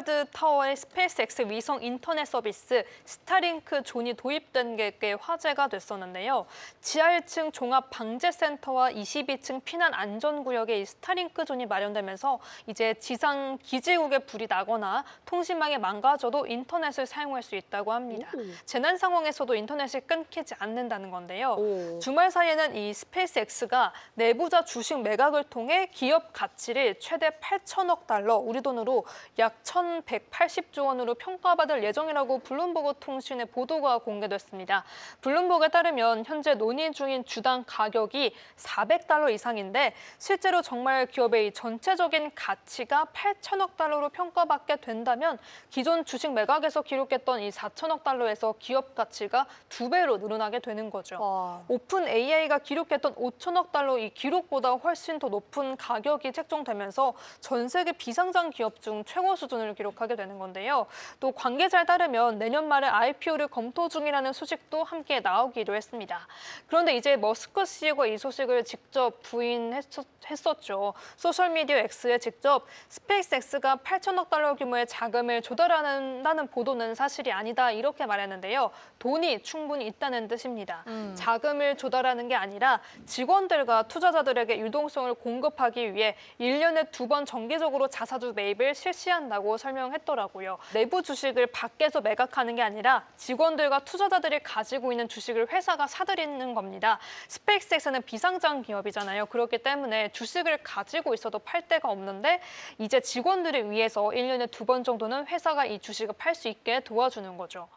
게발드 타워의 스페이스X 위성 인터넷 서비스 스타링크 존이 도입된 게 꽤 화제가 됐었는데요. 지하 1층 종합 방재센터와 22층 피난 안전구역에 이 스타링크 존이 마련되면서 이제 지상 기지국에 불이 나거나 통신망이 망가져도 인터넷을 사용할 수 있다고 합니다. 재난 상황에서도 인터넷이 끊기지 않는다는 건데요. 오. 주말 사이에는 이 스페이스X가 내부자 주식 매각을 통해 기업 가치를 최대 8천억 달러, 우리 돈으로 약 1,180조 원으로 평가받을 예정이라고 블룸버그 통신의 보도가 공개됐습니다. 블룸버그에 따르면 현재 논의 중인 주당 가격이 400달러 이상인데 실제로 정말 기업의 이 전체적인 가치가 8천억 달러로 평가받게 된다면 기존 주식 매각에서 기록했던 이 4천억 달러에서 기업 가치가 두 배로 늘어나게 되는 거죠. 와. 오픈 AI가 기록했던 5천억 달러 이 기록보다 훨씬 더 높은 가격이 책정되면서 전 세계 비상장 기업 중 최고 수준을 기록하게 되는 건데요. 또 관계자에 따르면 내년 말에 IPO를 검토 중이라는 소식도 함께 나오기도 했습니다. 그런데 이제 머스크 CEO가 이 소식을 직접 부인했었죠. 소셜미디어 X에 직접 스페이스X가 8천억 달러 규모의 자금을 조달한다는 보도는 사실이 아니다 이렇게 말했는데요. 돈이 충분히 있다는 뜻입니다. 음. 자금을 조달하는 게 아니라 직원들과 투자자들에게 유동성을 공급하기 위해 1년에 두 번 정기적으로 자사주 매입을 실시한다고 설명했 더라고요. 내부 주식을 밖에서 매각하는 게 아니라 직원들과 투자자들이 가지고 있는 주식을 회사가 사들이는 겁니다. 스페이스X는 비상장 기업이잖아요. 그렇기 때문에 주식을 가지고 있어도 팔 데가 없는데 이제 직원들을 위해서 1년에 두 번 정도는 회사가 이 주식을 팔 수 있게 도와주는 거죠.